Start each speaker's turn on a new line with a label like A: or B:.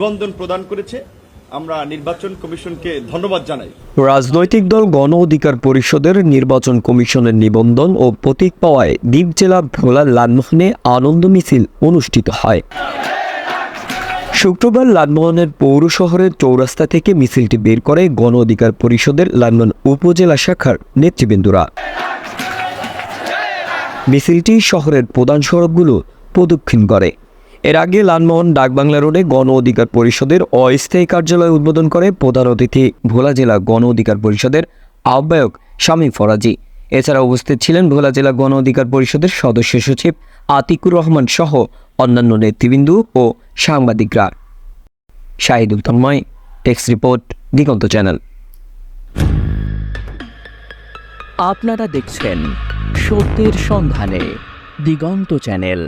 A: নিবন্ধন প্রদান করেছে। আমরা নির্বাচন কমিশনকে ধন্যবাদ জানাই।
B: রাজনৈতিক দল গণ অধিকার পরিষদের নির্বাচন কমিশনের নিবন্ধন ও প্রতীক পাওয়ায় দ্বীপ জেলা ভোলার লালমোহনে আনন্দ মিছিল অনুষ্ঠিত হয়। শুক্রবার লালমোহনের পৌর শহরের চৌরাস্তা থেকে মিছিলটি বের করে গণ অধিকার পরিষদের লালমোহন উপজেলা শাখার নেতৃবৃন্দরা। মিছিলটি শহরের প্রধান সড়কগুলো প্রদক্ষিণ করে। এর আগে লালমোহন ডাকবাংলা রোডে গণ অধিকার পরিষদের অস্থায়ী কার্যালয় উদ্বোধন করে প্রধান অতিথি, ভোলা জেলা গণ অধিকার পরিষদের আহ্বায়ক স্বামী ফরাজি। এছাড়া উপস্থিত ছিলেন ভোলা জেলা গণ অধিকার পরিষদের সদস্য সচিব আতিকুর রহমান সহ অন্যান্য নেতৃবৃন্দু ও সাংবাদিকরা। Shahidul Tanmoy text report, Diganta channel.
C: আপনারা দেখছেন সত্যের সন্ধানে দিগন্ত চ্যানেল।